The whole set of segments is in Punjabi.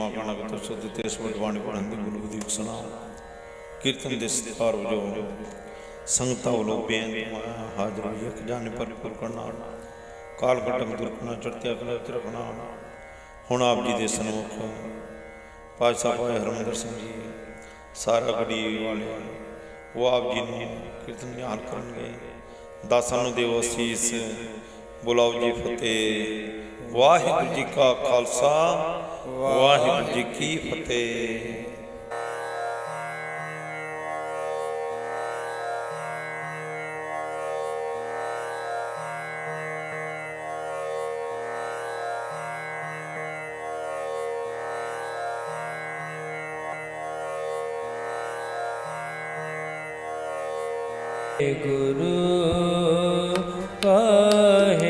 ਮਾਗਣਾ ਕੋ ਸੁਧ ਤੇ ਸਮਝ ਬਾਣੀ ਪੜਨ ਦੀ ਗੁਰੂ ਦੀ ਸੁਣਾ। ਕੀਰਤਨ ਦੇ ਸਤਿਕਾਰ ਵਜੋਂ ਸੰਗਤਾਂ ਵੱਲੋਂ ਬੇਨਤੀ ਹਾਜ਼ਰ ਹੋਈ। ਇੱਕ ਜਾਣੇ ਭਰਪੂਰ ਕਰਨਾ। ਕਾਲ ਘਟਕ ਦੁਰਖਣਾ ਚੜਤਿਆ ਕਲਾ ਤੇ ਰੱਖਣਾ। ਹੁਣ ਆਪ ਜੀ ਦੇ ਸਨਮੁਖ ਪਾਤਸ਼ਾਹ ਭਾਈ ਹਰਮੰਦਰ ਸਿੰਘ ਜੀ, ਸਾਰਾ ਗੜੀ ਵਾਲੇ, ਉਹ ਆਪ ਜੀ ਨੂੰ ਕੀਰਤਨ ਨਿਹਾਲ ਕਰਨਗੇ। ਦਾਸਾਂ ਨੂੰ ਦਿਓ ਅਸੀਸ। ਬੁਲਾਓ ਜੀ ਫਤਿਹ। ਵਾਹਿਗੁਰੂ ਜੀ ਕਾ ਖਾਲਸਾ ਵਾਹਿਗੁਰੂ ਜੀ ਕੀ ਫਤਿਹ। ਗੁਰੂ ਵਾਹਿਗੁਰੂ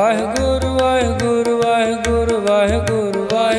ਵਾਹਿਗੁਰੂ ਵਾਹਿਗੁਰੂ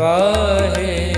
વહે